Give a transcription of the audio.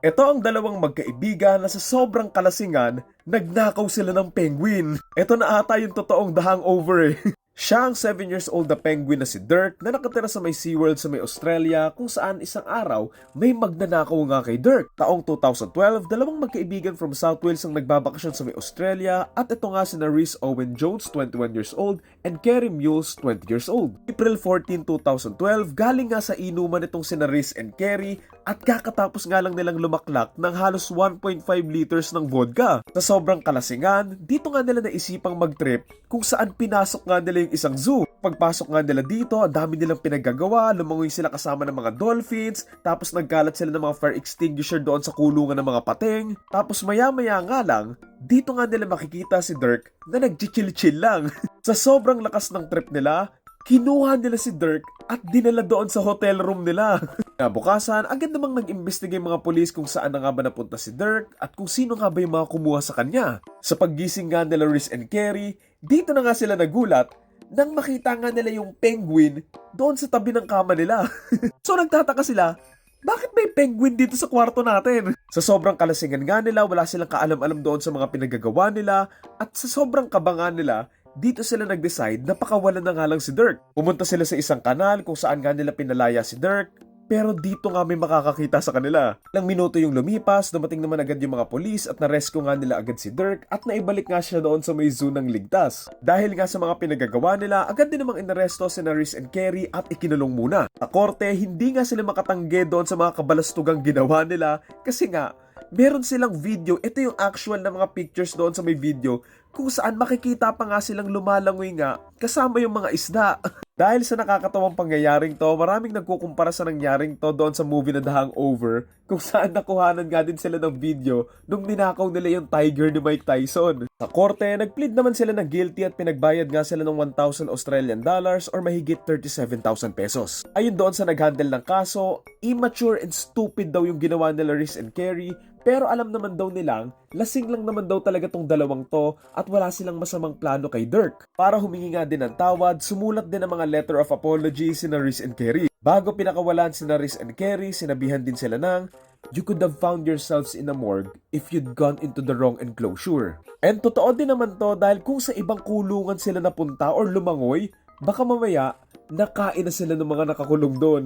Ito ang dalawang magkaibigan na sa sobrang kalasingan, nagnakaw sila ng penguin. Ito na ata yung totoong the hangover eh. Siya ang 7 years old na penguin na si Dirk na nakatira sa may SeaWorld sa may Australia kung saan isang araw may magnanakaw nga kay Dirk. Taong 2012, dalawang magkaibigan from South Wales ang nagbabakasyon sa may Australia at ito nga si na Reese Owen Jones, 21 years old, and Kerry Mules, 20 years old. April 14, 2012, galing nga sa inuman itong si na Reese and Kerry at kakatapos nga lang nilang lumaklak ng halos 1.5 liters ng vodka. Sa sobrang kalasingan, dito nga nila naisipang mag-trip kung saan pinasok nga nila yung isang zoo. Pagpasok nga nila dito, ang dami nilang pinaggagawa, lumangoy sila kasama ng mga dolphins, tapos nagkalat sila ng mga fire extinguisher doon sa kulungan ng mga pating. Tapos maya-maya nga lang, dito nga nila makikita si Dirk na nagchichill-chill lang. sa sobrang lakas ng trip nila, kinuha nila si Dirk at dinala doon sa hotel room nila. Nabukasan, agad namang nag-imbestiga yung mga polis kung saan na nga ba napunta si Dirk at kung sino nga ba yung mga kumuha sa kanya. Sa paggising nga nila Riz and Kerry, dito na nga sila nagulat nang makita nga nila yung penguin doon sa tabi ng kama nila. so nagtataka sila, bakit may penguin dito sa kwarto natin? Sa sobrang kalasingan nga nila, wala silang kaalam-alam doon sa mga pinagagawa nila at sa sobrang kabangan nila, dito sila nag-decide na pakawalan na nga lang si Dirk. Pumunta sila sa isang kanal kung saan nga nila pinalaya si Dirk, pero dito nga may makakakita sa kanila. Ilang minuto yung lumipas, dumating naman agad yung mga polis at narescue nga nila agad si Dirk at naibalik nga siya doon sa may zoo ng ligtas. Dahil nga sa mga pinagagawa nila, agad din namang inaresto si Naris and Kerry at ikinulong muna. Sa korte, hindi nga sila makatangge doon sa mga kabalastugang ginawa nila kasi nga, meron silang video, ito yung actual na mga pictures doon sa may video, kung saan makikita pa nga silang lumalangoy nga kasama yung mga isda. Dahil sa nakakatawang pangyayaring to, maraming nagkukumpara sa nangyaring to doon sa movie na The Hangover, kung saan nakuhanan nga din sila ng video nung ninakaw nila yung tiger ni Mike Tyson. Sa korte, nagplead naman sila ng guilty at pinagbayad nga sila ng 1,000 Australian dollars or mahigit 37,000 pesos. Ayun doon sa naghandle ng kaso, immature and stupid daw yung ginawa nila Riz and Kerry pero alam naman daw nilang, lasing lang naman daw talaga tong dalawang to at wala silang masamang plano kay Dirk. Para humingi nga din ng tawad, sumulat din ang mga letter of apology si Riz and Kerry. Bago pinakawalan si Riz and Kerry, sinabihan din sila ng, You could have found yourselves in a morgue if you'd gone into the wrong enclosure. And totoo din naman to dahil kung sa ibang kulungan sila napunta or lumangoy, baka mamaya nakain na sila ng mga nakakulong doon.